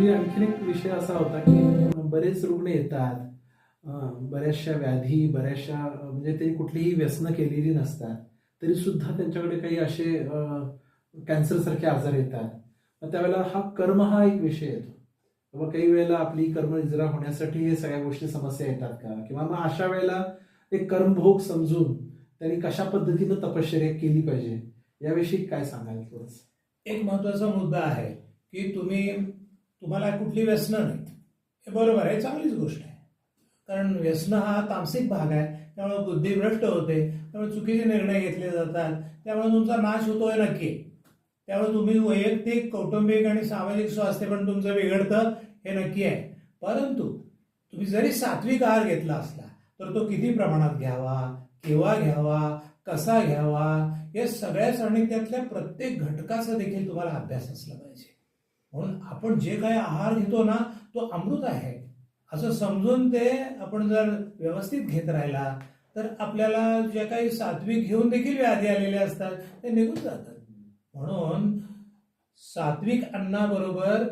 पूर्वी आणखीन एक विषय असा होता की बरेच रुग्ण येतात. बऱ्याचशा व्याधी बऱ्याचशा म्हणजे ते कुठलीही व्यसनं केलेली नसतात. तरी सुद्धा त्यांच्याकडे काही असे कॅन्सर सारखे आजार येतात. मग त्यावेळेला हा कर्म हा एक विषय येतो. किंवा काही वेळेला आपली कर्म इजरा होण्यासाठी हे सगळ्या गोष्टी समस्या येतात का? किंवा मग अशा वेळेला एक कर्मभोग समजून त्यांनी कशा पद्धतीनं तपश्चर्या केली पाहिजे? याविषयी काय सांगाल एक महत्त्वाचा मुद्दा आहे की तुम्ही तुम्हाला कुठली व्यसनं नाहीत. हे बरोबर आहे चांगलीच गोष्ट आहे. कारण व्यसन हा तामसिक भाग आहे त्यामुळे बुद्धी भ्रष्ट होते त्यामुळे चुकीचे निर्णय घेतले जातात त्यामुळे तुमचा नाश होतोय नक्की. त्यामुळे तुम्ही वैयक्तिक कौटुंबिक आणि सामाजिक स्वास्थ्य पण तुमचं बिघडतं हे नक्की आहे. परंतु तुम्ही जरी सात्विक आहार घेतला असला तर तो किती प्रमाणात घ्यावा केव्हा घ्यावा कसा घ्यावा या सगळ्याच आणि त्यातल्या प्रत्येक घटकाचा देखील तुम्हाला अभ्यास असला पाहिजे. म्हणून आपण जे काही आहार घेतो ना तो अमृत आहे. असं समजून ते आपण जर व्यवस्थित घेत राहिला तर आपल्याला जे काही सात्विक घेऊन देखील व्याधी आलेले असतात ते निघून जातात. म्हणून सात्विक अन्नाबरोबर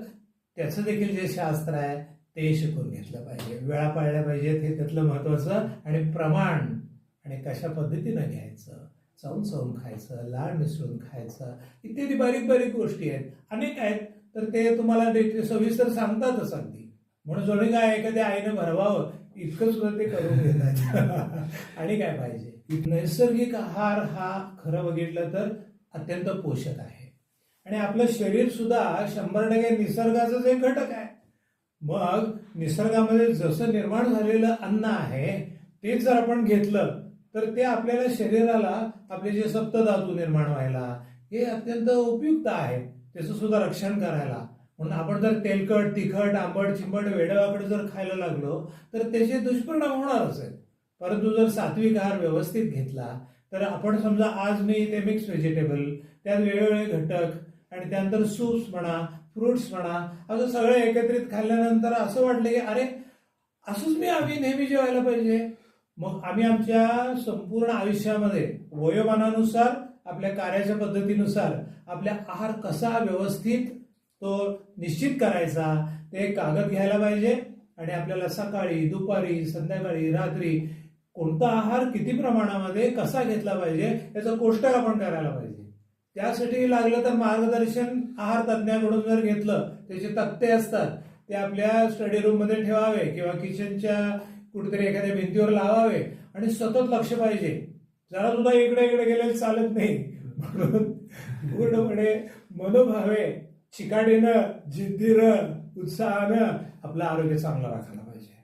त्याचं देखील जे शास्त्र आहे ते शिकून घेतलं पाहिजे. वेळा पाळल्या पाहिजेत हे त्यातलं महत्वाचं आणि प्रमाण आणि कशा पद्धतीनं घ्यायचं चावून चावून खायचं लाड मिसळून खायचं इत्यादी बारीक बारीक गोष्टी आहेत. अनेक आहेत. तर ते तुम्हाला डिटे- सविस्तर सांगतातच अगदी. म्हणून जोडी काय एखाद्या आईनं भरवावं इतकं सुद्धा ते करून घेतात आणि काय पाहिजे? नैसर्गिक आहार हा खरं बघितलं तर अत्यंत पोषक आहे. आणि आपलं शरीर सुद्धा शंभर टक्के निसर्गाचाच एक घटक आहे. मग निसर्गामध्ये जसं निर्माण झालेलं अन्न आहे तेच जर आपण घेतलं तर ते आपल्याला शरीराला आपले जे सप्तधातू निर्माण व्हायला हे अत्यंत उपयुक्त आहे. त्याचं सुद्धा रक्षण करायला. म्हणून आपण जर तेलकट तिखट आंबट चिंबट वेडवाकड जर खायला लागलो तर त्याचे दुष्परिणाम होणारच आहेत. परंतु जर सात्विक आहार व्यवस्थित घेतला तर आपण समजा आज मी ते मिक्स व्हेजिटेबल त्यात वेगवेगळे घटक आणि त्यानंतर सूप्स म्हणा फ्रुट्स म्हणा असं सगळं एकत्रित खाल्ल्यानंतर असं वाटलं की अरे असंच मी आम्ही नेहमी जेवायला पाहिजे. मग आम्ही आमच्या संपूर्ण आयुष्यामध्ये वयोमानानुसार आपल्या कार्याच्या पद्धतीनुसार आपल्या आहार कसा व्यवस्थित तो निश्चित करायचा ते कागद घ्यायला पाहिजे. आणि आपल्याला सकाळी दुपारी संध्याकाळी रात्री कोणता आहार किती प्रमाणामध्ये कसा घेतला पाहिजे याचं कोष्टक आपण करायला पाहिजे. त्यासाठी लागलं तर मार्गदर्शन आहार तज्ज्ञाकडून जर घेतलं त्याचे तक्ते असतात ते आपल्या स्टडी रूममध्ये ठेवावे किंवा किचनच्या कुठेतरी एखाद्या भिंतीवर लावावे आणि सतत लक्ष पाहिजे. जरा सुद्धा इकडे इकडे गेलेलं चालत नाही. म्हणून पूर्णपणे मनोभावे चिकाटीनं जिद्दीनं उत्साहानं आपलं आरोग्य चांगलं राखायला पाहिजे.